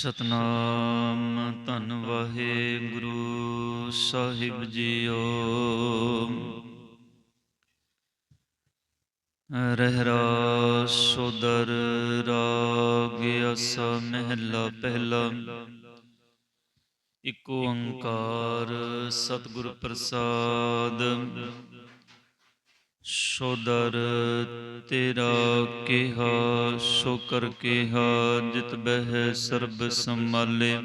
ਸਤਨਾਮ, ਧੰਨ ਵਾਹਿਗੁਰੂ ਸਾਹਿਬ ਜੀਓ। ਰਹਿਰਾ ਸੁਦਰ ਰਾਗ ਅਸ ਮਹਿਲਾ ਪਹਿਲਾ। ਇਕ ਓੰਕਾਰ ਸਤਿਗੁਰ ਪ੍ਰਸਾਦ। ਸੋਦਰ ਤੇਰਾ ਕਿਹਾ ਸੋ ਕਰ ਕਿਹਾ, ਜਿਤ ਬਹਿ ਸਰਬ ਸੰਭਾਲੇ।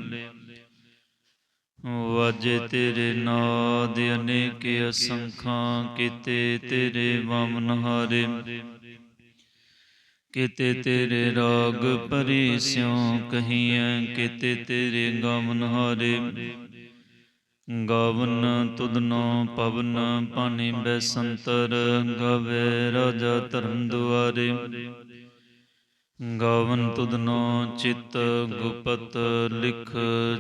ਵਾਜੇ ਤੇਰੇ ਨਾਦ, ਅਨੇਕ ਅਸੰਖਾਂ ਕੀਤੇ ਤੇਰੇ ਵਾਮਨ ਹਾਰੇ ਕਿਤੇ ਤੇਰੇ ਰਾਗ ਪਰੀ ਸਿਉ ਕਹੀਐ, ਕੀਤੇ ਤੇਰੇ ਗਾਵਨ ਹਾਰੇ ਗਾਵਨ ਤੁਧਨੋ ਪਵਨ ਪਾਣੀ ਬੈਸੰਤਰ ਗਾਵੇ ਰਾਜਾ ਧਰਮ ਦੁਆਰੇ ਗਾਵਨ ਤੁਧਨੋ ਚਿਤ ਗੁਪਤ ਲਿਖ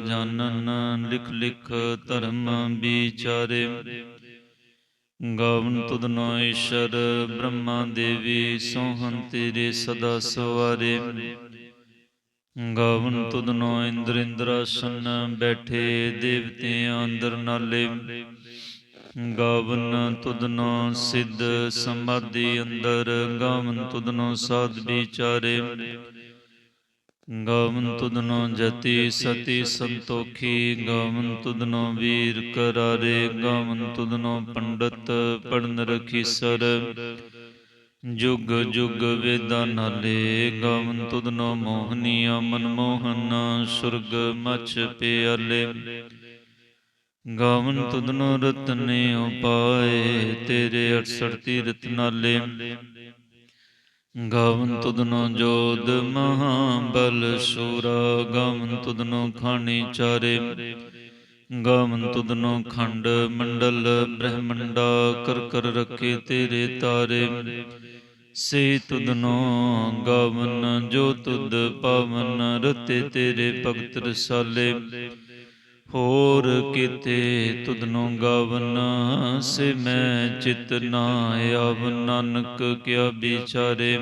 ਜਾਣਨ ਲਿਖ ਲਿਖ ਧਰਮ ਵਿਚਾਰੇ। ਗਾਵਨ ਤੁਧਨੋ ਈਸ਼ਰ ਬ੍ਰਹਮਾ ਦੇਵੀ ਸੋਹੰ ਤੇਰੇ ਸਦਾ ਸਵਾਰੇ। ਗਾਵਨ ਤੁਧਨੋ ਇੰਦਰ ਇੰਦਰਾਸਨ ਬੈਠੇ ਦੇਵਤਿਆਂ ਅੰਦਰ ਨਾਲੇ। ਗਾਵਨ ਤੁਧਨੋ ਸਿੱਧ ਸਮਾਧੀ ਅੰਦਰ, ਗਾਵਨ ਤੁਧਨੋ ਸਾਧ ਵਿਚਾਰੇ। ਗਾਵਨ ਤੁਧਨੋ ਜਤੀ ਸਤੀ ਸੰਤੋਖੀ, ਗਾਵਨ ਤੁਧਨੋ ਵੀਰ ਕਰਾਰੇ, ਗਾਵਨ ਤੁਧਨੋ ਪੰਡਤ ਪੜਨ ਰਖੀ ਸਰ। ਜੁਗ ਜੁਗ ਵੇਦਾਂ ਨਾਲੇ ਗਾਵਨ ਤੁਧਨੋ ਮੋਹਨੀਆ ਮਨਮੋਹਨ ਸੁਰਗ ਮਛ ਪਿਆਲੇ। ਗਾਵਨ ਤੁਧਨੋ ਰਤਨੇ ਉਪਾਏ, ਤੇਰੇ 68 ਤੀਰਤ ਨਾਲੇ। ਗਾਵਨ ਤੁਧਨੋ ਜੋਦ ਮਹਾਬਲ ਸੂਰਾ, ਗਾਵਨ ਤੁਧਨੋ ਖਾਣੀ ਚਾਰੇ। ਗਾਮਨ ਤੁਧਨੋ ਖੰਡ ਮੰਡਲ ਬ੍ਰਹਮੰਡਾ, ਕਰ ਕਰ ਰੱਖੇ ਤੇਰੇ ਤਾਰੇ। ਸੇ ਤੁਧਨੋ ਗਾਵਨ, ਜੋ ਤੁਧ ਪਾਵਨ, ਰਤੇ ਤੇਰੇ ਭਗਤ ਰਸਾਲੇ। ਹੋਰ ਕਿਤੇ ਤੁਧਨੋ ਗਾਵਨ, ਸੇ ਮੈਂ ਚਿਤ ਨਾ ਆਵ, ਨਾਨਕ ਕਿਆ ਵਿਚਾਰੇ।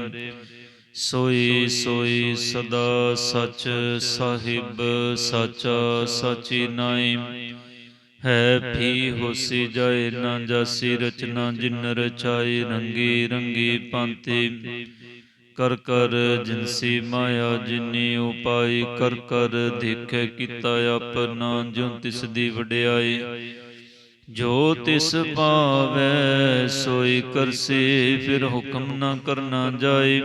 ਸੋਈ ਸੋਈ ਸਦਾ ਸਚ ਸਾਹਿਬ, ਸਾਚਾ ਸਚੀ ਨਾਈ। ਹੈ ਫੀ ਹੋਸੀ ਜਾਏ ਨਾ ਜਾਸੀ ਰਚਨਾ ਜਿਨ ਰਚਾਈ ਰੰਗੀ ਰੰਗੀ ਪਾਂਤੀ। ਕਰ ਕਰ ਜਿਨਸੀ ਮਾਇਆ ਜਿਨੀ ਉਪਾਈ। ਕਰ ਕਰ ਦੇਖੈ ਕੀਤਾ ਆਪਣਾ ਜੋ ਤਿਸ ਦੀ ਵਡਿਆਈ। ਜੋ ਤਿਸ ਭਾਵੈ ਸੋਈ ਕਰਸੀ ਫਿਰ ਹੁਕਮ ਨਾ ਕਰਨਾ ਜਾਏ।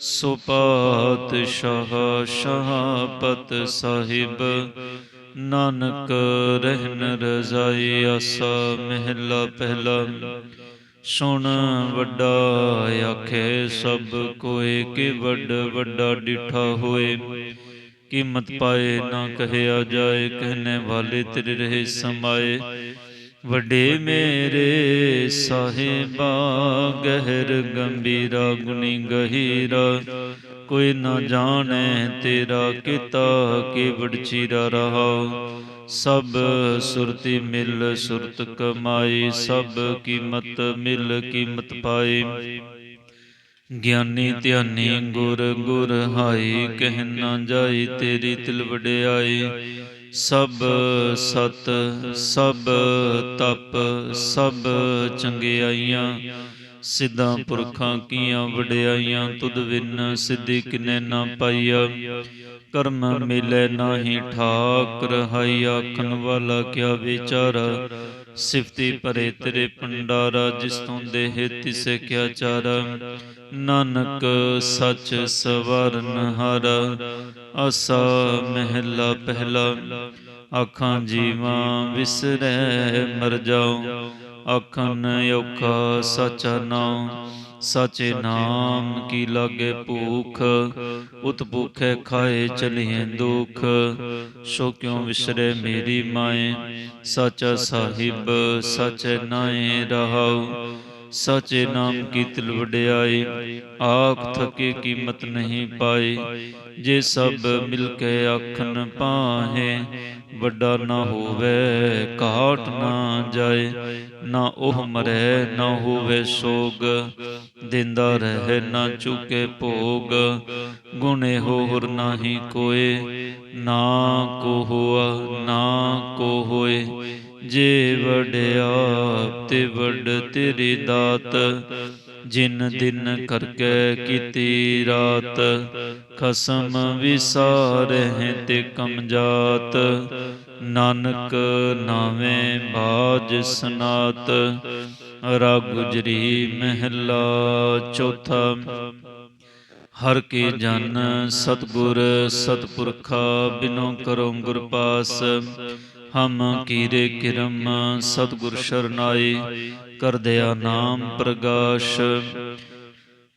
ਸੋ ਪਾਤਸ਼ਾਹ ਸ਼ਾਹਪਤ ਸਾਹਿਬ। ਨਾਨਕ ਰਹਿਨ ਰਜ਼ਾਈ, ਆਸਾ ਮਹਿਲਾ ਪਹਿਲਾ। ਸੁਣ ਵੱਡਾ, ਆਖੇ ਸਭ ਕੋਏ ਕਿ ਵੱਡ ਵੱਡਾ ਡਿਠਾ ਹੋਏ। ਕੀਮਤ ਪਾਏ ਨਾ ਕਹਿਆ ਜਾਏ, ਕਹਿਨੇ ਵਾਲੇ ਤੇਰੇ ਰਹੇ ਸਮਾਏ। ਵੱਡੇ ਮੇਰੇ ਸਾਹਿਬਾ, ਗਹਿਰ ਗੰਭੀਰਾ, ਗੁਣੀ ਗਹੀਰਾ। ਕੋਈ ਨਾ ਜਾਣੈ ਤੇਰਾ ਕੀਤਾ ਕੀ ਵਡਚੀਰਾ ਰਹਾ ਸਭ ਸੁਰਤੀ ਮਿਲ, ਸੁਰਤ ਕਮਾਈ, ਸਭ ਕੀਮਤ ਮਿਲ, ਕੀਮਤ ਪਾਏ ਗਿਆਨੀ ਧਿਆਨੀ ਗੁਰ ਗੁਰ ਹਾਈ, ਕਹਿ ਨਾ ਜਾਈ ਤੇਰੀ ਤਿਲ ਵਡਿਆਈ। ਸਭ ਸਤ, ਸਭ ਤਪ, ਸਭ ਚੰਗਿਆਈਆਂ ਸਿੱਧਾਂ ਪੁਰਖਾਂ ਕੀਆਂ ਵਡਿਆਈਆਂ ਤੁਧ ਵਿਨ ਸਿੱਧੀ ਕਿਨੇ ਨਾ ਪਾਈਆ। ਕਰਮ ਮਿਲੇ ਨਾਹੀ ਠਾਕ ਰਹਾਈ ਆਖਣ ਵਾਲਾ ਕਿਆ ਵਿਚਾਰਾ। ਸਿਫਤੀ ਭਰੇ ਤੇਰੇ ਪੰਡਾਰਾ ਜਿਸ ਤੋਂ ਦੇਹ ਤਿਸੇ ਕਿਆ ਚਾਰਾ। ਨਾਨਕ ਸੱਚ ਸਵਰਨ ਹਾਰਾ। ਆਸਾ ਮਹਿਲਾ ਪਹਿਲਾ। ਆਖਾਂ ਜੀਵਾਂ ਵਿਸਰੈ ਮਰ ਜਾਉ। ਆਖਨ ਔਖਾ ਸਚ ਨਾਮ ਸਾਚੇ ਨਾਮ ਕੀ ਲਾਗੇ ਭੂਖ? ਉਤ ਭੁਖੇ ਖਾਏ ਚਲੀਏ ਦੁਖ। ਸੋ ਕਿਉ ਵਿਸਰੇ ਮੇਰੀ ਮਾਏ? ਸਚ ਸਾਹਿਬ, ਸਚ ਨਾਏ ਰਹਾਉ। ਸਚੇ ਨਾਮ ਕੀ ਤਿਲ ਵਡਿਆਈ? ਆਖ ਥਕੇ ਕੀਮਤ ਨਹੀਂ ਪਾਈ। ਜੇ ਸਭ ਮਿਲ ਕੇ ਆਖਨ ਪਾਹੇ ਵੱਡਾ ਨਾ ਹੋਵੇ, ਘਾਟ ਨਾ ਜਾਏ। ਨਾ ਉਹ ਮਰੈ, ਨਾ ਹੋਵੇ ਸੋਗ। ਦਿੰਦਾ ਰਹੇ, ਨਾ ਚੁਕੇ ਭੋਗ। ਗੁਣੇ ਹੋਰ ਨਾਹੀ ਕੋਏ। ਨਾ ਕੋ ਹੋਆ, ਨਾ ਕੋ ਹੋਏ। ਜੇ ਵਡਿਆ ਤੇ ਵੱਡ ਤੇਰੀ ਦਾਤ, ਜਿਨ ਦਿਨ ਕਰਕੇ ਕੀਤੀ ਰਾਤ, ਖਸਮ ਵਿਸਾਰਹਿ ਤੇ ਕਮਜਾਤ ਨਾਨਕ ਨਾਵੇਂ ਬਾਜ ਸਨਾਤ ਰਾਗੁਜਰੀ ਮਹਿਲਾ ਚੌਥਾ। ਹਰ ਕੇ ਜਨ ਸਤਗੁਰ ਸਤਪੁਰਖਾ ਬਿਨੋ ਕਰੋ ਗੁਰ ਪਾਸ ਹਮ ਕੀਰੇ ਕਿਰਮ ਸਤਗੁਰ ਕਰ ਦਿਆ ਨਾਮ ਪ੍ਰਗਾਸ਼।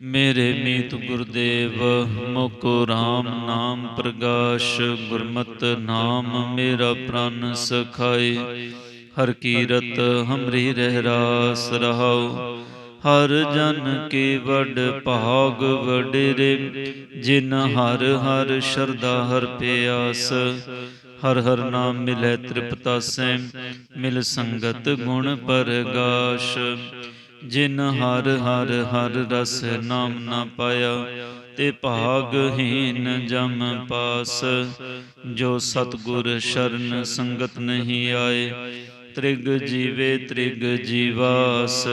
ਮੇਰੇ ਮੀਤ ਗੁਰਦੇਵ, ਮੁਕੁ RAM ਨਾਮ ਪ੍ਰਗਾਸ਼। ਗੁਰਮਤਿ ਨਾਮ ਮੇਰਾ ਪ੍ਰਾਨ ਸਖਾਏ। ਹਰ ਕੀਰਤ ਹਮਰੀ ਰਹਿ ਰਾਸ ਰਹਾਉ। ਹਰ ਜਨ ਕੇ ਵਡ ਭਾਗ ਵਡੇਰੇ। ਜਿਨ ਹਰ ਹਰ ਸ਼ਰਧਾ ਹਰ ਪਿਆਸ। ਹਰ ਹਰ ਨਾਮ ਮਿਲੈ ਤ੍ਰਿਪਤਾਸੈ, ਮਿਲ ਸੰਗਤ ਗੁਣ ਪਰਗਾਸ਼। ਜਿਨ ਹਰ ਹਰ ਹਰ ਰਸ ਨਾਮ ਨਾ ਪਾਇਆ, ਤੇ ਭਾਗਹੀਨ ਜਮ ਪਾਸ। ਜੋ ਸਤਗੁਰ ਸ਼ਰਨ ਸੰਗਤ ਨਹੀਂ ਆਏ, ਤ੍ਰਿਗ ਜੀਵੇ ਤ੍ਰਿਗ ਜੀਵਾਸ।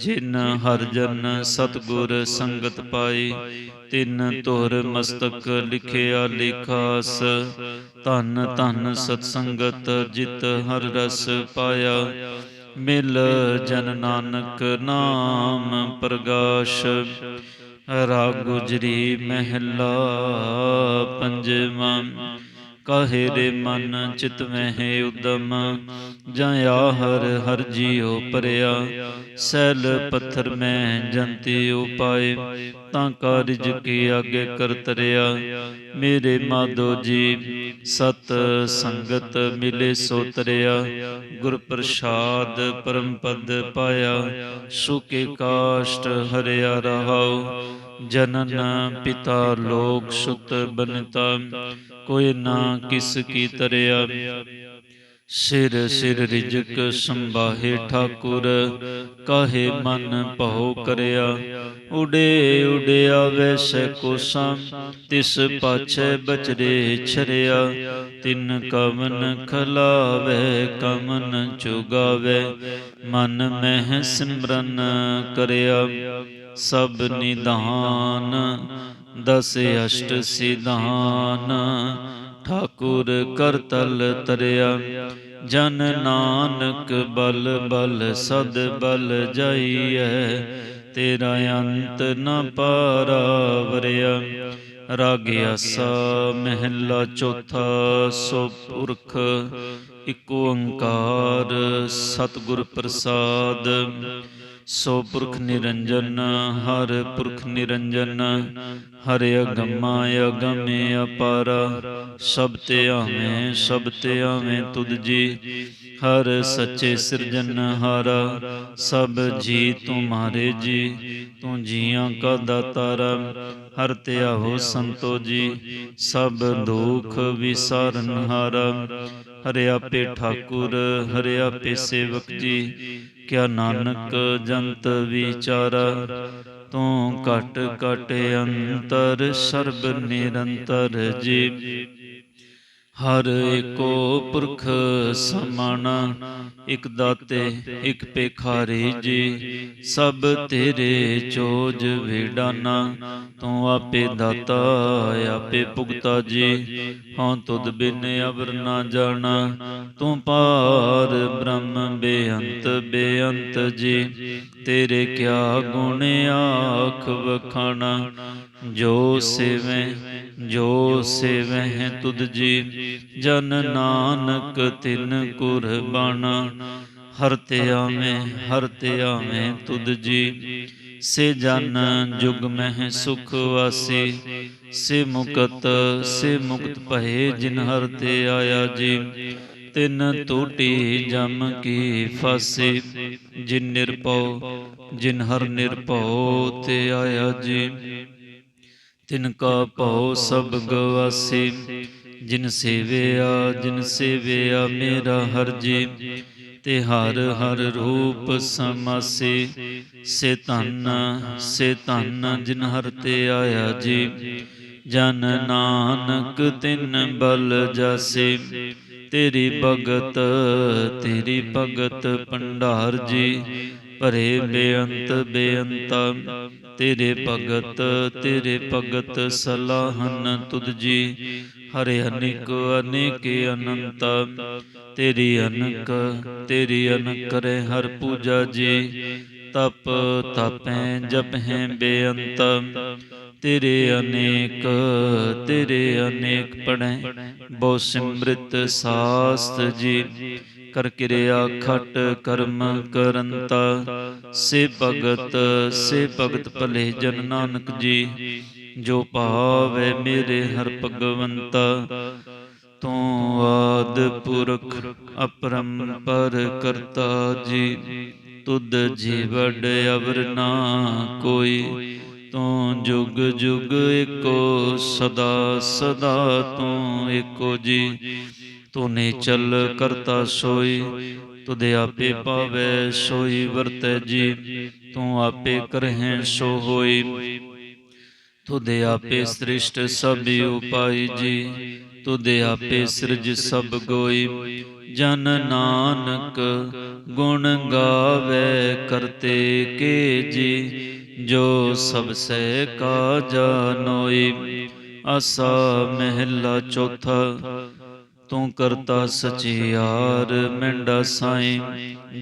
ਜਿਨ ਹਰ ਜਨ ਸਤਗੁਰ ਸੰਗਤ ਪਾਈ ਤਿੰਨ ਧੁਰ ਮਸਤਕ ਲਿਖਿਆ ਲਿਖਾਸ। ਧੰਨ ਧੰਨ ਸਤਸੰਗਤ ਜਿਤ ਹਰ ਰਸ ਪਾਇਆ। ਮਿਲ ਜਨ ਨਾਨਕ ਨਾਮ ਪ੍ਰਗਾਸ਼। ਰਾਗ ਗੁਜਰੀ ਮਹਿਲਾ ਪੰਜਵਾਂ। ਕਾਹੇ ਰੇ ਮਨ ਚਿਤ ਮਹਿ ਉਦਮ? ਜਾਂ ਆਹਰ ਹਰ ਜੀਉ ਪਰਿਆ? ਸੈਲ ਪੱਥਰ ਮੈਂ ਜੰਤੀ ਉਪਾਏ ਤਾਂ ਕਾਰਜ ਕੀ ਆਗੇ ਕਰ ਤਰਿਆ? ਮੇਰੇ ਮਾਧੋ ਜੀ, ਸਤ ਸੰਗਤ ਮਿਲੇ ਸੋ ਤਰਿਆ। ਗੁਰ ਪ੍ਰਸਾਦ ਪਰਮ ਪਦ ਪਾਇਆ ਸੁਕੇ ਕਾਸ਼ਟ ਹਰਿਆ ਰਹਾਉ। ਜਨਨ ਪਿਤਾ ਲੋਕ ਸੁਤ ਬਨਤਾ। ਕੋਈ ਨਾ ਕਿਸ ਕੀ ਤਰਿਆ। ਸਿਰ ਸਿਰ ਰਿਜਕ ਸੰਭਾਹੇ ਠਾਕੁਰ, ਕਾਹੇ ਮਨ ਭਉ ਕਰਿਆ। ਉਡੇ ਉਡਿਆ ਵੈਸੇ ਕੋਸ਼ਾ ਤਿਸ ਪਾਛੈ ਬਚਰੇ ਛਰਿਆ। ਤਿਨ ਕਵਨ ਖਲਾਵੇ ਕਮਨ ਚੁਗਾਵੇ। ਮਨ ਮਹਿ ਸਿਮਰਨ ਕਰਿਆ। ਸਭ ਨਿਧਾਨ ਦਸ ਅਸ਼ਟ ਸਿਧਾਨ, ਠਾਕੁਰ ਕਰਤਲ ਤਰਿਆ। ਜਨ ਨਾਨਕ ਬਲ ਬਲ, ਸਦ ਬਲ ਜਾਈਐ। ਤੇਰਾ ਅੰਤ ਨ ਪਾਰਾਵਰਿਆ ਰਾਗ ਆਸਾ ਮਹਿਲਾ ਚੌਥਾ ਸੋ ਪੁਰਖ, ਇਕ ਓੰਕਾਰ ਸਤਿਗੁਰ ਪ੍ਰਸਾਦ। ਸੋ ਪੁਰਖ ਨਿਰੰਜਨ, ਹਰ ਪੁਰਖ ਨਿਰੰਜਨ, ਹਰਿ ਅਗੰਮਾ ਅਗਮੇ ਅਪਾਰ, ਸਭ ਤੇ ਆਵੇਂ, ਸਭ ਤੇ ਆਵੇਂ ਤੁਧ ਜੀ, ਹਰ ਸੱਚੇ ਸਿਰਜਨ, ਹਾਰਾ ਸਭ ਜੀ ਤੁਮਾਰੇ ਜੀ, ਤੂੰ ਜੀਆਂ ਕਾ ਦਾਤਾਰਾ, ਹਰ ਤੇ ਆਹੋ ਸੰਤੋ ਜੀ, ਸਭ ਦੁਖ ਵਿਸਾਰਨ, ਹਾਰਾ ਹਰਿ ਆਪੇ ਠਾਕੁਰ ਹਰਿ ਆਪੇ ਸੇਵਕ ਜੀ ਕਿਆ ਨਾਨਕ ਜੰਤ ਵਿਚਾਰਾ ਤੂੰ ਘਟ ਘਟ ਅੰਤਰ ਸਰਬ ਨਿਰੰਤਰ ਜੀ ਹਰ ਏਕੋ ਪੁਰਖ ਸਮਾਣਾ, ਇਕ ਦਾਤੇ, ਇਕ ਪੇਖਾਰੀ ਜੀ। ਸਭ ਤੇਰੇ ਚੋਜ ਵੇਡਾਨਾ, ਤੂੰ ਆਪੇ ਦਾਤਾ, ਆਪੇ ਭੁਗਤਾ ਜੀ। ਹਉ ਤੁਧ ਬਿਨ ਅਵਰ ਨਾ ਜਾਣਾ, ਤੂੰ ਪਾਰ ਬ੍ਰਹਮ ਬੇਅੰਤ ਬੇਅੰਤ ਜੀ। ਤੇਰੇ ਕਿਆ ਗੁਣ ਆਖ ਵਖਾਣਾ ਜੋ ਸੇਵੈ ਜੋ ਸੇਵੈ ਤੁਧ ਜੀ, ਜਨ ਨਾਨਕ ਤਿਨ ਕੁਰਬਾਨਾ ਹਰ ਤੇ ਆਵੇਂ, ਹਰ ਤੇ ਆਵੇਂ ਤੁਧ ਜੀ, ਸੇ ਜਨ ਜੁਗ ਮਹਿ ਸੁਖ ਵਾਸੀ। ਸੇ ਮੁਕਤ ਸੇ ਮੁਕਤ ਭਏ ਜਿਨ ਹਰ ਤੇ ਆਇਆ ਜੀ, ਤਿਨ ਟੂਟੀ ਜਮ ਕੀ ਫਾਸੀ। ਜਿਨ ਨਿਰਭਉ, ਜਿਨ ਹਰ ਨਿਰਭਉ ਤੇ ਆਇਆ ਜੀ। ਤਿਨ ਕਾ ਭਉ ਸਭ ਗਵਾਸੀ, ਜਿਨ ਸੇਵਿਆ ਜਿਨ ਸੇਵਿਆ ਮੇਰਾ ਹਰ ਜੀ, ਤੇ ਹਰ ਹਰ ਰੂਪ ਸਮਾਸੇ, ਸੇ ਧਨ ਸੇ ਧਨ ਜਿਨ ਹਰ ਤੇ ਆਇਆ ਜੀ, ਜਨ ਨਾਨਕ ਤਿਨ ਬਲ ਜਾਸੇ, ਤੇਰੀ ਭਗਤ ਤੇਰੀ ਭਗਤ ਭੰਡਾਰ ਜੀ ਭਰੇ ਬੇਅੰਤ ਬੇਅੰਤਾ, ਤੇਰੇ ਭਗਤ ਤੇਰੇ ਭਗਤ ਸਲਾਹਨ ਤੁਧ ਜੀ। ਹਰੇ ਅਨੇਕ ਅਨੇਕ ਅਨੰਤ, ਤੇਰੀ ਅਨਕ ਤੇਰੀ ਅਨਕ ਕਰੇ ਹਰ ਪੂਜਾ ਜੀ। ਤਪ ਤਪੈ, ਜਪਹਿ ਬੇਅੰਤ, ਤੇਰੇ ਅਨੇਕ ਤੇਰੇ ਅਨੇਕ ਪੜੈ ਬਹੁ ਸਿਮ੍ਰਿਤ ਸਾਸਤ ਜੀ। ਕਰ ਕਿਰਿਆ ਖਟ ਕਰਮ ਕਰੰਤਾ। ਸੇ ਭਗਤ ਸੇ ਭਗਤ ਭਲੇ ਜਨ ਨਾਨਕ ਜੀ, ਜੋ ਭਾਵੇ ਮੇਰੇ ਹਰ ਭਗਵੰਤਾ। ਤੂੰ ਆਦ ਪੁਰਖ ਅਪਰੰਪਰ ਕਰਤਾ ਜੀ, ਤੁਧ ਜੀਵੜ ਅਵਰ ਨਾ ਕੋਈ। ਤੂੰ ਜੁਗ ਜੁਗ ਏਕੋ ਸਦਾ ਸਦਾ ਤੂੰ ਏਕੋ ਜੀ। ਤੂੰ ਨੇ ਚਲ ਕਰਤਾ ਸੋਈ। ਤੁਧ ਆਪੇ ਪਾਵੇ ਸੋਈ ਵਰਤੈ ਜੀ। ਤੂੰ ਆਪੇ ਕਰਹਿ ਸੋ ਹੋਈ। ਤੁਧ ਆਪੇ ਸ੍ਰਿਸ਼ਟ ਸਭ ਉਪਾਈ ਜੀ। ਤੁਧ ਆਪੇ ਸਿਰਜ ਸਭ ਗੋਈ। ਜਨ ਨਾਨਕ ਗੁਣ ਗਾਵੇ ਕਰਤੇ ਕੇ ਜੀ। ਜੋ ਸਭ ਸੇ ਕਾ ਜਾਨੋਈ ਆਸਾ ਮਹਿਲਾ ਚੌਥਾ ਤੂੰ ਕਰਤਾ ਸਚਿਆਰ ਮੈਂਡਾ ਸਾਈ।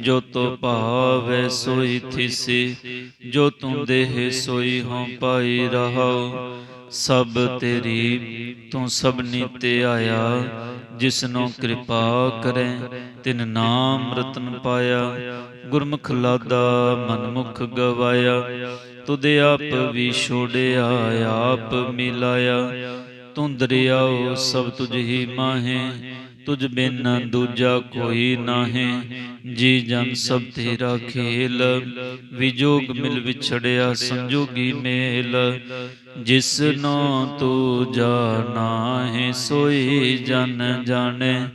ਜੋ ਤੋ ਭਾਵੇ ਸੋਈ ਥਿਸੀ, ਜੋ ਤੂੰ ਦੇਹ ਸੋਈ ਹਉ ਪਾਈ ਰਹਾਉ। ਸਭ ਤੇਰੀ, ਤੂੰ ਸਭਨੀ ਤੇ ਆਇਆ। ਜਿਸਨੋ ਕਿਰਪਾ ਕਰੇ, ਤਿਨ ਨਾਮ ਰਤਨ ਪਾਇਆ। ਗੁਰਮੁਖ ਲਾਦਾ ਮਨਮੁਖ ਗਵਾਇਆ। ਤੁਧ ਆਪ ਵੀ ਛੋੜਿਆ, ਆਪ ਮਿਲਾਇਆ। ਤੂੰ ਦਰਿਆਓ ਸਭ ਤੁਝ ਹੀ ਮਾਹੇ, ਤੁਝ ਬਿਨ ਦੂਜਾ ਕੋਈ ਨਾਹੇ। ਜੀ ਜਨ ਸਭ ਤੇਰਾ ਖੇਲ, ਵਿਜੋਗ ਮਿਲ ਵਿਛੜਿਆ ਸੰਜੋਗੀ ਮੇਲ। ਜਿਸ ਨੋ ਤੂੰ ਜਾਣਾ ਹੈ ਸੋਈ ਜਨ ਜਾਣੇ,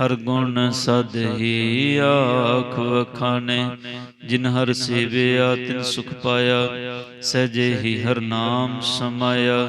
ਹਰ ਗੁਣ ਸਦ ਹੀ ਆਖ ਵਖਾਣੇ। ਜਿਨ ਹਰ ਸੇਵਿਆ, ਤਿਨ ਸੁਖ ਪਾਇਆ, ਸਹਜੇ ਹੀ ਹਰ ਨਾਮ ਸਮਾਇਆ।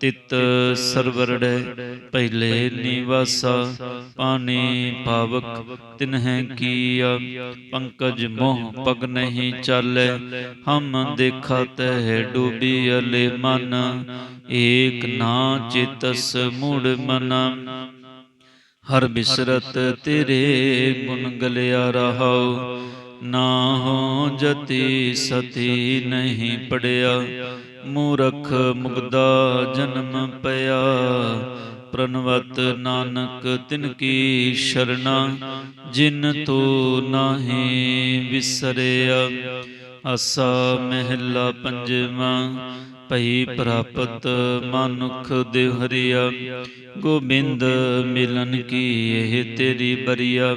ਤਿਤ ਸਰਵਰੜੈ ਪਹਿਲੇ ਨਿਵਾਸਾ, ਪਾਣੀ ਪਾਵਕ ਤਿਨਹਿ ਕੀਆ, ਪੰਕਜ ਮੋਹ ਪਗ ਨਹੀਂ ਚਾਲੈ, ਹਮ ਦੇਖਾ ਤਹਿ ਡੂਬੀ ਅਲੇ ਮਨ, ਏਕ ਨਾ ਚਿਤਸ ਮੂੜ ਮਨ। ਹਰ ਬਿਸਰਤ ਤੇਰੇ ਗੁਣ ਗਲਿਆ ਰਹਾਉ ਨਾ ਹੋ ਜਤੀ ਸਤੀ ਨਹੀਂ ਪੜਿਆ। ਮੂਰਖ ਮੁਗਦਾ ਜਨਮ ਪਿਆ। ਪ੍ਰਨਵਤ ਨਾਨਕ ਤਿਨ ਕੀ ਸ਼ਰਣਾ, ਜਿਨ ਤੋ ਨਾਹੀ ਵਿਸਰਿਆ। ਆਸਾ ਮਹਿਲਾ ਪੰਜਵਾ, ਭਈ ਪ੍ਰਾਪਤ ਮਨੁਖ ਦੇਹਰੀਆ ਗੋਬਿੰਦ ਮਿਲਨ ਕੀ ਇਹ ਤੇਰੀ ਬਰੀਆ।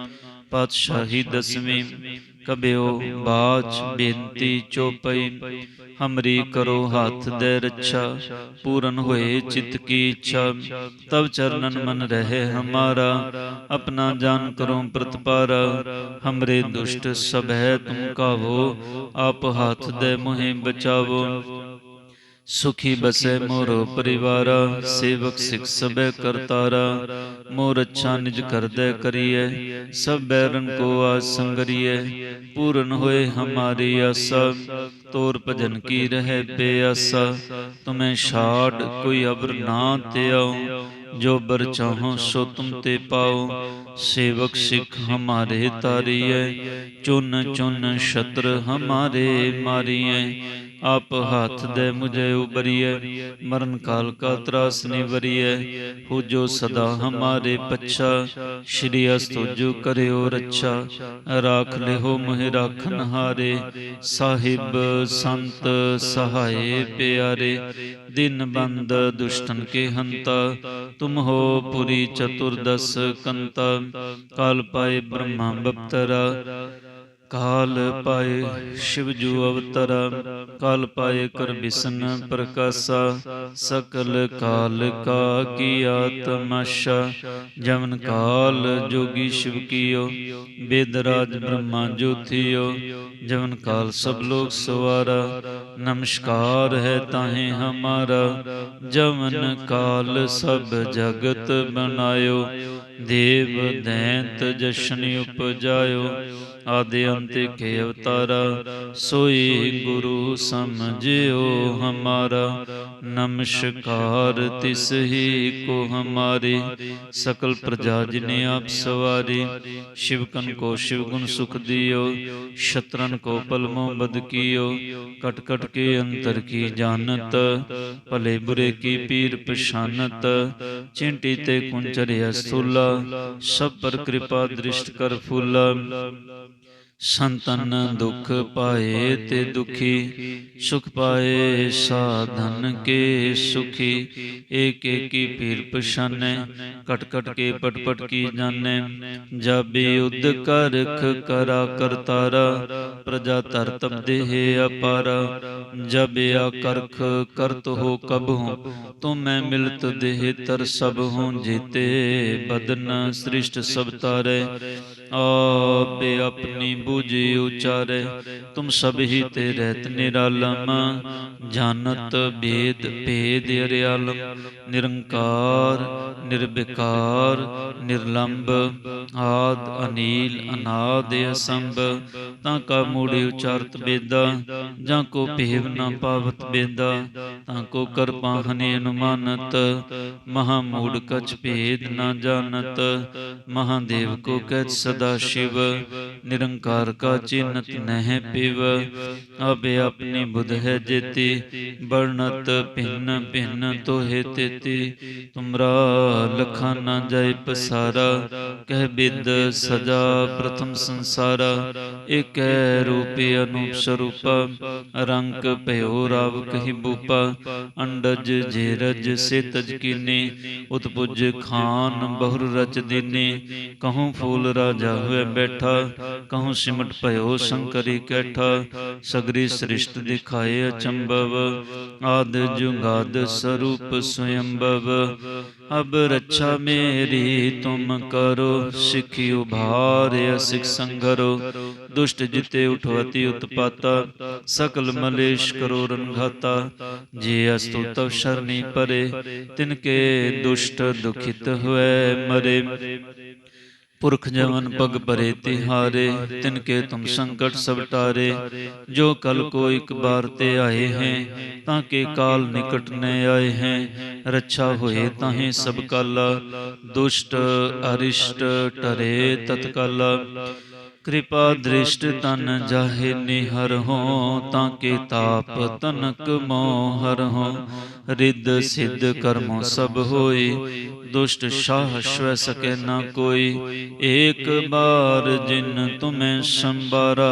ਪਾਤਸ਼ਾਹੀ ਦਸਵੀਂ ਕਬਿਓ ਬਾਚ ਬੇਨਤੀ ਚੋਪਈ, ਹਮਰੀ ਕਰੋ ਹੱਥ ਦੇ ਰੱਛਾ, ਪੂਰਨ ਹੋਏ ਚਿਤ ਕੀ ਇੱਛਾ ਤਬ ਚਰਨਨ ਮਨ ਰਹੇ ਹਮਾਰਾ, ਆਪਣਾ ਜਾਨ ਕਰੋ ਪ੍ਰਤਪਾਰਾ, ਹਮਰੇ ਦੁਸ਼ਟ ਸਭ ਹੈ ਤੁਮ ਕਾਵੋ, ਆਪ ਹੱਥ ਦੇ ਮੋਹਿ ਬਚਾਵੋ। ਸੁਖੀ ਬਸੈ ਮੋਰੋ ਪਰਿਵਾਰਾ ਸੇਵਕ ਸਿਖ ਸਭੈ ਕਰਤਾਰਾ ਮੋਰ ਅੱਛਾ ਨਿਜ ਕਰਦੈ ਕਰੀਐ ਸਭ ਬੈਰਨ ਕੋ ਆਸ ਸੰਗਰੀਐ ਪੂਰਨ ਹੋਏ ਹਮਾਰੀ ਆਸਾ ਤੋਰ ਭਜਨ ਕੀ ਰਹਿ ਪਿਆਸਾ ਤੁਮੈ ਛਾੜ ਕੋਈ ਅਬਰ ਨਾ ਤਿਆਉ ਜੋ ਬਰ ਚਾਹੋ ਸੋ ਤੁਮ ਤੇ ਪਾਓ ਸੇਵਕ ਸਿਖ ਹਮਾਰੇ ਤਾਰੀਐ ਚੁਨ ਚੁਨ ਛਤਰ ਹਮਾਰੇ ਮਾਰੀਐ ਆਪ ਹੱਥ ਦੇ ਮੁਝੇ ਉਬਰੀਐ, ਮਰਨ ਕਾਲ ਕਾ ਤਰਾਸ ਨਿਵਰੀਐ। ਹੋ ਜੋ ਸਦਾ ਹਮਾਰੇ ਪੱਛਾ, ਸ਼੍ਰੀ ਅਸਤੁਜੁ ਕਰਿਓ ਰੱਛਾ। ਰਾਖ ਲਿਓ ਮੋਹਿ ਰਾਖਨ ਹਾਰੇ ਸਾਹਿਬ ਸੰਤ ਸਹਾਏ ਪਿਆਰੇ। ਦਿਨ ਬੰਦ ਦੁਸ਼ਟਨ ਕੇ ਹੰਤਾ, ਤੁਮ ਹੋ ਪੁਰੀ ਚਤੁਰਦਸ ਕੰਤਾ। ਕਾਲ ਪਾਏ ਬ੍ਰਹਮਾ ਬਪਤਰਾ ਕਾਲ ਪਾਏ ਸ਼ਿਵ ਜੂ ਅਵਤਰਾ, ਕਾਲ ਪਾਏ ਕਰ ਬਿਸਨ ਪ੍ਰਕਾਸ਼ਾ, ਸਕਲ ਕਾਲ ਕਾ ਕੀਆ ਤਮਾਸ਼ਾ ਜਮਨ ਕਾਲ ਜੋਗੀ ਸ਼ਿਵ ਕੀਓ ਬੇਦਰਾਜ ਬ੍ਰਹਮਾ ਜੋਥਿਓ ਜਮਨ ਕਾਲ ਸਭ ਲੋਕ ਸਵਾਰਾ, ਨਮਸਕਾਰ ਹੈ ਤਾਹੇ ਹਮਾਰਾ ਜਮਨ ਕਾਲ ਸਭ ਜਗਤ ਬਨਾਇਓ, ਦੇਵ ਦੈਂਤ ਜਸ਼ਨ ਉਪਜਾਇਓ ਆਦੇ ਅੰਤੇ ਕੇ ਅਵਤਾਰਾ, ਸੋਈ ਗੁਰੂ ਸਮਝਿਓ ਹਮਾਰਾ। ਨਮਸਕਾਰ ਤਿਸ ਹੀ ਕੋ ਹਮਾਰੇ। ਸਕਲ ਪ੍ਰਜਾ ਜਿਨੇ ਆਪ ਸਵਾਰੀ। ਸ਼ਿਵਕਨ ਕੋ ਸ਼ਿਵ ਗੁਣ ਸੁਖ ਦਿਓ। ਸ਼ਤਰਨ ਕੋ ਪਲਮੋ ਬਦ ਕੀਓ। ਕਟ ਕਟ ਕੇ ਅੰਤਰ ਕੀ ਜਾਣਤ। ਭਲੇ ਬੁਰੇ ਕੀ ਪੀਰ ਪਛਾਨਤ। ਚਿੰਟੀ ਤੇ ਕੁੰਚਰਿਆ ਸਥੂਲਾ ਸਭ ਪਰ ਕਿਰਪਾ ਦ੍ਰਿਸ਼ਟ ਕਰ ਫੂਲਾ। ਸੰਤਨ ਦੁਖ ਪਾਏ ਤੇ ਦੁਖੀ, ਸੁਖ ਪਾਏ ਸਾਧਨ ਕੇ ਸੁਖੀ। ਏਕ ਏਕੀ ਪੀਰ ਪਛਾਨੈ ਕਟ ਕਟ ਕੇ ਪਟ ਪਟ ਕੀ ਜਾਣੈ। ਜਾਬੇ ਉਦ ਕਰਖ ਕਰਾ ਕਰਤਾਰਾ ਪ੍ਰਜਾ ਤਰ ਤਬਦੇ ਹੈ ਅਪਾਰਾ। ਜਬ ਕਰਖ ਕਰਤ ਹੋ ਕਬ ਹੋ ਤੁਮ ਮੈਂ ਮਿਲਤ ਦੇਹ ਤਰ ਸਭ ਹੋ ਜੀਤੇ ਬਦਨ ਸ੍ਰਿਸ਼ਟ ਸਭ ਤਾਰੇ। ਆਪੇ ਆਪਣੀ ਬੂਝੀ ਉਚਾਰੇ, ਤੁਮ ਸਭ ਹੀ ਤੇ ਰਹਿਤ ਨਿਰਾਲਮ, ਜਾਣਤ ਭੇਦ ਭੇਦ ਅਰਿਆਲਮ, ਨਿਰੰਕਾਰ, ਨਿਰਵਿਕਾਰ ਨਿਰਲੰਭ ਆਦ ਅਨੀਲ ਅਨਾਦ ਅਸੰਭ, ਤਾਂ ਕਾ ਮੂੜੇ ਉਚਾਰਤ ਬੇਦਾ, ਜਾਂ ਕੋ ਭੇਵ ਨਾ ਪਾਵਤ ਬੇਦਾ, ਤਾਂ ਕੋ ਕਰਪਾ ਹਨੇ ਅਨੁਮਾਨਤ, ਮਹਾ ਮੂੜ ਕਛ ਭੇਦ ਨਾ ਜਾਣਤ, ਮਹਾਦੇਵ ਕੋ ਕਹਿ ਸਦਾ ਸ਼ਿਵ, ਨਿਰੰਕਾਰ ਕਾ ਚਿਨਤ ਨਹਿ ਪਿਵ ਅਬੇ ਆਪਣੀ ਬੁਧ ਹੈ ਜੇਤੀ ਬਰਨਤ ਭਿੰਨ ਭਿੰਨ ਤੋਹੇ ਤੇਤੀ। ਤੁਮਰਾ ਲਖਾ ਨਾ ਜਾਏ ਪਸਾਰਾ, ਕਹਿ ਬਿਦ ਸਜਾ ਪ੍ਰਥਮ ਸੰਸਾਰਾ। ਏਕੈ ਰੂਪੇ ਅਨੂਪ ਸਰੂਪ ਰੰਗ ਭਇਓ ਰਾਵ ਕਹੀ ਬੂਪਾ। ਅੰਡਜ ਜੇਰਜ ਸੇ ਤਜ ਕੀਨੇ, ਉਤਪੁਜ ਖਾਨ ਬਹੁਰ ਰਚ ਦੀਨੇ। ਕਹੂੰ ਫੂਲ ਰਾਜਾ ਹੋਏ ਬੈਠਾ, ਕਹੂੰ ਸਿਮਟ ਭਇਓ ਸ਼ੰਕਰੀ ਕੈਠਾ, ਸਗਰੀ ਸ੍ਰਿਸ਼ਟ ਦਿਖਾਏ ਅਚੰਭਵ, ਆਦ ਜੁਗਾਦ ਸਰੂਪ ਸਵਯੰਭਵ ਅਬ ਰੱਛਾ ਮੇਰੀ ਤੁਮ ਕਰੋ, ਸਿੱਖੀ ਉਭਾਰਿ ਸਿਖ ਸੰਗਰੋ। ਦੁਸ਼ਟ ਜਿਤੇ ਉਠਵਤੀ ਉਤਪਾਤਾ, ਸਕਲ ਮਲੇਸ਼ ਕਰੋ ਰੰਘਾਤਾ ਜੇ ਅਸਤੁ ਤਵ ਸ਼ਰਨੀ ਪਰੇ, ਤਿਨ ਕੇ ਦੁਸ਼ਟ ਦੁਖਿਤ ਹੋਏ ਮਰੇ। ਪੁਰਖ ਜਵਨ ਪਗ ਭਰੇ ਤਿਹਾਰੇ ਤਿਨ ਕੇ ਤੁਮ ਸੰਕਟ ਸਭ ਟਾਰੇ। ਜੋ ਕਲ ਕੋ ਇੱਕ ਬਾਰ ਤੇ ਆਏ ਹੈ ਤਾਂ ਕੇ ਕਾਲ ਨਿਕਟ ਨ ਆਏ ਹੈ। ਰੱਛਾ ਹੋਏ ਤਾਹੇ ਸਭ ਕਾਲਾ। ਦੁਸ਼ਟ ਅਰਿਸ਼ਟ ਟਰੇ ਤਤਕਾਲ। ਕਿਰਪਾ ਦ੍ਰਿਸ਼ਟ ਤਨ ਜਾਹੇ ਨਿਹਰ ਹੋ, ਤਾਂ ਕੇ ਤਾਪ ਤਨਕ ਮੋਹ ਹਰ ਹੋ। ਰਿੱਧ ਸਿੱਧ ਕਰਮੋ ਸਭ ਹੋਈ ਦੁਸ਼ਟ ਸ਼ਾਹ ਸ਼ਵੈ ਸਕੈ ਨਾ ਕੋਈ। ਏਕ ਬਾਰ ਜਿਨ ਤੁਮੈ ਸੰਬਾਰਾ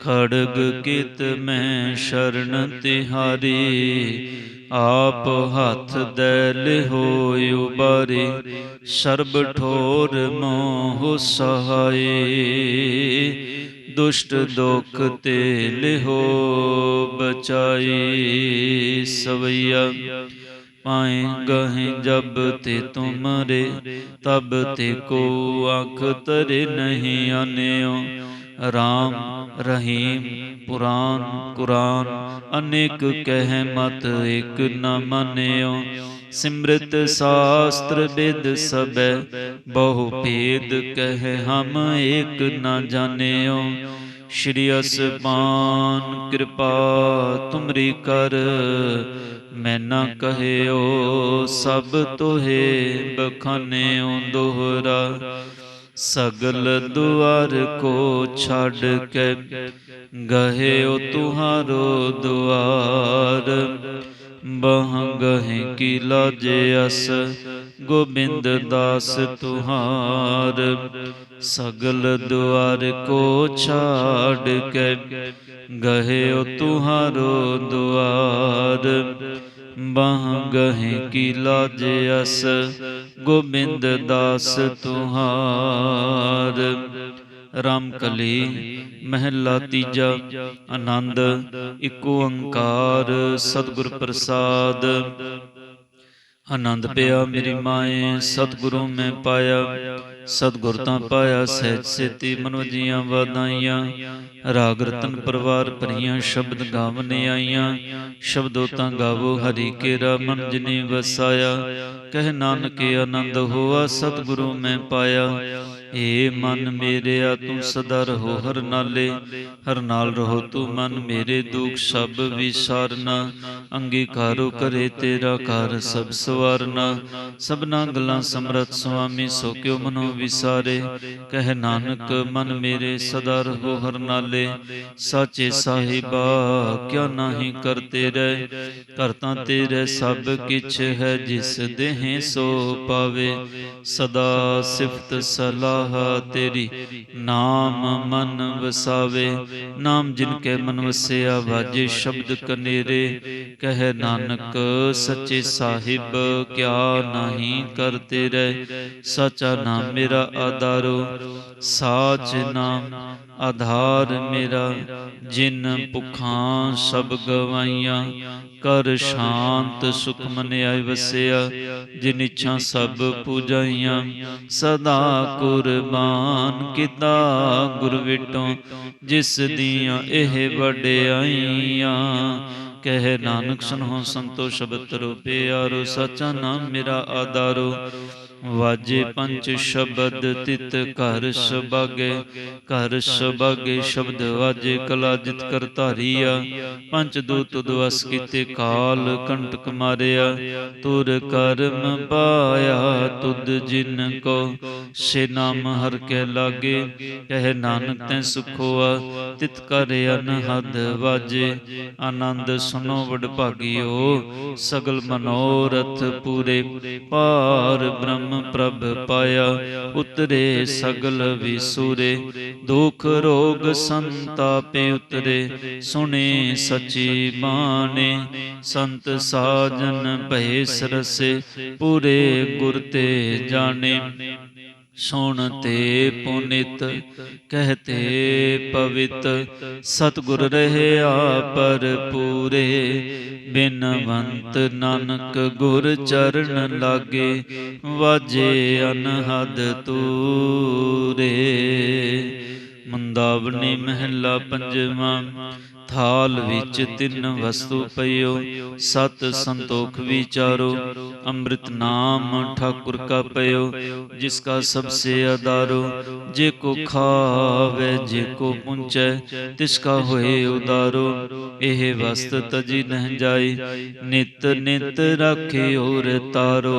ਖੜਗ ਕਿਤ ਮੈਂ ਸ਼ਰਨ ਤਿਹਾਰੀ, ਆਪ ਹੱਥ ਦੈ ਲਿਹੋ ਉਬਾਰੀ, ਸਰਬ ਠੋਰ ਮੋਹ ਸਹਾਈ। ਦੁਸ਼ਟ ਦੁਖ ਤੇ ਲਿਹੋ ਬਚਾਈ, ਸਵਈਆ ਪਾਏ ਗਹਿ ਜਬ ਤੇ ਤੁਮਰੇ, ਤਬ ਤੇ ਕੋ ਅੱਖ ਤਰੇ ਨਹੀਂ ਆਨਿਓ। ਰਾਮ ਰਹੀਮ, ਪੁਰਾਨ ਕੁਰਾਨ, ਅਨੇਕ ਕਹਿ ਮਤ, ਇਕ ਨ ਮੰਨਿਓ। ਸਿਮਰਤ ਸ਼ਾਸਤਰ ਬਿਦ ਸਬੈ ਬਹੁ ਭੇਦ ਕਹਿ ਹਮ ਏਕ ਨ ਜਾਣਿਓ। ਸ਼੍ਰੀ ਅਸਪਾਨ ਕਿਰਪਾ ਤੁਮਰੀ ਕਰ, ਮੈਂ ਨਾ ਕਹਿਓ ਸਭ ਤੋਹੇ ਬਖਾਨਿਓ ਦੋਹਰਾ। ਸਗਲ ਦੁਆਰ ਕੋ ਛੱਡ ਕੇ ਗਹਿਓ ਤੁਹਾਰੋ ਦੁਆਰ। ਬਹ ਗਹਿ ਕੀ ਲਾਜੇ ਅਸ, ਗੋਬਿੰਦ ਦਾਸ ਤੁਹਾਰ। ਸਗਲ ਦੁਆਰ ਕੋ ਛਾੜ ਕੇ ਗਹਿਓ ਤੁਹਾਰੋ ਦੁਆਰ। ਬਾਹ ਗਹਿ ਕੀ ਲਾਜੇ ਅਸ, ਗੋਬਿੰਦ ਦਾਸ ਤੁਹਾਰ। ਰਾਮ ਕਲੀ, ਮਹਿਲਾ ਤੀਜਾ, ਆਨੰਦ, ਇੱਕ ਓੰਕਾਰ, ਸਤਿਗੁਰ ਪ੍ਰਸਾਦ। ਆਨੰਦ ਪਿਆ ਮੇਰੀ ਮਾਏ, ਸਤਿਗੁਰੂ ਮੈਂ ਪਾਇਆ ਸਤਿਗੁਰ ਤਾਂ ਪਾਇਆ, ਸਹਿਜ ਸੇਤੀ ਮਨੋ ਜੀਆਂ ਵਾਦਾਈਆਂ ਰਾਗ ਰਤਨ ਪਰਵਾਰ ਭਰੀਆਂ ਸ਼ਬਦ ਗਾਵਨੇ ਆਈਆਂ। ਸ਼ਬਦੋ ਤਾਂ ਗਾਵੋ ਹਰੀ ਕੇਰਾ ਮਨ ਜਿਨੇ ਵਸਾਇਆ। ਕਹਿ ਨਾਨਕ ਆਨੰਦ ਹੋਆ, ਸਤਿਗੁਰੂ ਮੈਂ ਪਾਇਆ। ਏ ਮਨ ਮੇਰਿਆ, ਤੂੰ ਸਦਾ ਰਹੋ ਹਰ ਨਾਲੇ। ਹਰ ਨਾਲ ਰਹੋ ਤੂੰ ਮਨ ਮੇਰੇ ਦੁਖ, ਸਭ ਵਿਸਾਰਨਾ। ਅੰਗੀਕਾਰੋ ਕਰੇ ਤੇਰਾ ਘਰ ਸਭ ਸਵਾਰਨਾ। ਸਭਨਾ ਗੱਲਾਂ ਸਮਰਤ ਸੁਆਮੀ, ਸੋ ਕਿਉ ਮਨੋ ਵਿਸਾਰੇ, ਕਹਿ ਨਾਨਕ, ਮਨ ਮੇਰੇ ਸਦਾ ਰਹੋ ਹਰ ਨਾਲੇ ਸਾਚੇ ਸਾਹਿਬਾ, ਕਿਆ ਨਾਹੀ ਕਰਤੇ ਰਹਿ? ਕਰਤਾ ਤੇਰੇ ਸਭ ਕਿਛ ਹੈ, ਜਿਸ ਦੇਹ ਸੋ ਪਾਵੇ। ਸਦਾ ਸਿਫਤ ਸਲਾਹ ਤੇਰੀ, ਨਾਮ ਮਨ ਵਸਾਵੇ। ਨਾਮ ਜਿਨ ਕੇ ਮਨ ਵਸਿਆ, ਵਾਜੇ ਸ਼ਬਦ ਕਨੇਰੇ। ਕਹਿ ਨਾਨਕ, ਸੱਚੇ ਸਾਹਿਬ, ਕਿਆ ਨਹੀਂ ਕਰਤੇ ਰਹਿ? ਸਚਾ ਨਾਮ ਮੇਰਾ ਆਧਾਰੋ, ਸਾਚ ਨਾਮ, ਆਧਾਰ ਮੇਰਾ, ਜਿਨ ਭੁਖਾਂ ਸਭ ਗਵਾਈਆਂ, ਕਰ ਸ਼ਾਂਤ ਸੁਖ ਮਨ ਆਇ ਵਸਿਆ, ਜਿਨ ਇੱਛਾ ਸਭ ਪੂਜਾਈਆਂ, ਸਦਾ ਕੁਰਬਾਨ ਕੀਤਾ ਗੁਰ ਵਿਟੋ, ਜਿਸ ਦੀਆਂ ਇਹ ਵਡਿਆਈਆਂ ਕਹਿ ਨਾਨਕ ਸੁਨੋ ਸੰਤੋ ਸ਼ਬਦ ਤਰੋ ਪਿਆਰੋ, ਸਚਾ ਨਾਮ ਮੇਰਾ ਆਧਾਰੋ ਵਾਜੇ ਪੰਜ ਸ਼ਬਦ ਤਿਤ ਘਰ ਸਬਾਗੇ ਘਰ ਸਬਾਗੇ ਸ਼ਬਦ ਵਾਜੇ ਕਲਾ ਜਿਤ ਕਰ ਧਾਰੀਆ। ਪੰਜ ਦੂਤ ਦਵਸ ਕੀਤੇ ਕਾਲ ਕੰਟਕ ਮਾਰਿਆ। ਤੁਰ ਕਰਮ ਪਾਇਆ ਤੁਧ ਜਿਨ ਕੋ, ਸੇ ਨਾਮ ਹਰ ਕੇ ਲਾਗੇ। ਕਹਿ ਨਾਨਕ ਤੈ ਸੁਖੋਆ, ਤਿਤ ਕਰ ਅਨਹਦ ਵਾਜੇ। ਆਨੰਦ ਸੁਨੋ ਵਡ ਭਾਗਿਓ ਸਗਲ ਮਨੋਰਥ ਪੂਰੇ। ਪਾਰ ਬ੍ਰਹਮ ਪ੍ਰਭ ਪਾਇਆ, ਉਤਰੇ ਸਗਲ ਵਿਸੂਰੇ, ਦੁਖ ਰੋਗ ਸੰਤਾਪੇ ਉਤਰੇ, ਸੁਣੇ ਸਚੀ ਬਾਣੇ, ਸੰਤ ਸਾਜਨ ਭਏ ਸਰਸੇ ਪੂਰੇ ਗੁਰ ਤੇ ਜਾਣੇ। ਸੁਣ ਤੇ ਪੁਨਿਤ ਕਹਤੇ ਪਵਿੱਤ। ਸਤਗੁਰ ਰਹਿਆ ਪਰ ਪੂਰੇ ਬਿਨਵੰਤ ਨਾਨਕ ਗੁਰ ਚਰਨ ਲਾਗੇ, ਵਾਜੇ ਅਨਹਦ ਤੂਰੇ। ਮੰਦਾਵਨੀ ਮਹਿਲਾ ਪੰਜਵਾਂ ਥਾਲ ਵਿੱਚ ਤਿੰਨ ਵਸਤੂ ਪਈਓ ਸਤ ਸੰਤੋਖ ਵਿਚਾਰੋ ਅੰਮ੍ਰਿਤ ਨਾਮ ਠਾਕੁਰ ਕਾ ਪਇਓ ਜਿਸ ਕਾ ਸਭ ਸੇ ਆਧਾਰੋ ਜੇ ਕੋ ਖਾਵੇ ਜੇ ਕੋ ਪੁੰਚੈ ਤਿਸ ਕਾ ਹੋਏ ਉਦਾਰੋ ਇਹ ਵਸਤ ਤਜੀ ਨਹਿ ਜਾਈ ਨਿਤ ਨਿਤ ਰਾਖੇ ਔਰ ਤਾਰੋ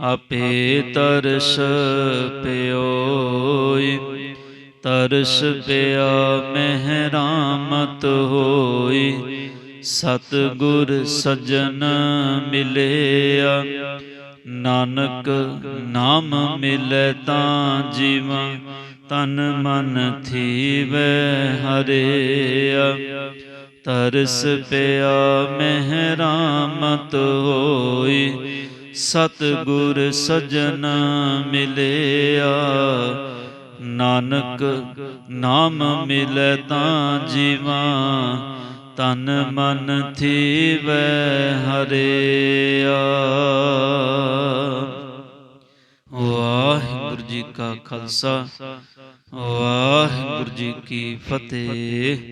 ਆਪੇ ਤਰਸ ਪਿਓਈ, ਤਰਸ ਪਿਆ ਮਹਿਰਾਮਤ ਹੋਈ। ਸਤ ਗੁਰ ਸਜਣ ਮਿਲਿਆ, ਨਾਨਕ ਨਾਮ ਮਿਲੈ ਤਾਂ ਜੀਵਾਂ, ਤਨ ਮਨ ਥੀਵੈ ਹਰਿਆ। ਤਰਸ ਪਿਆ ਮਹਿਰਾਮਤ ਹੋਈ ਸਤ ਗੁਰ ਸਜਣ ਮਿਲਿਆ। ਨਾਨਕ ਨਾਮ ਮਿਲੈ ਤਾਂ ਜੀਵਾਂ, ਤਨ ਮਨ ਥੀਵੈ ਹਰਿਆ। ਵਾਹਿਗੁਰੂ ਜੀ ਕਾ ਖਾਲਸਾ, ਵਾਹਿਗੁਰੂ ਜੀ ਕੀ ਫਤਿਹ।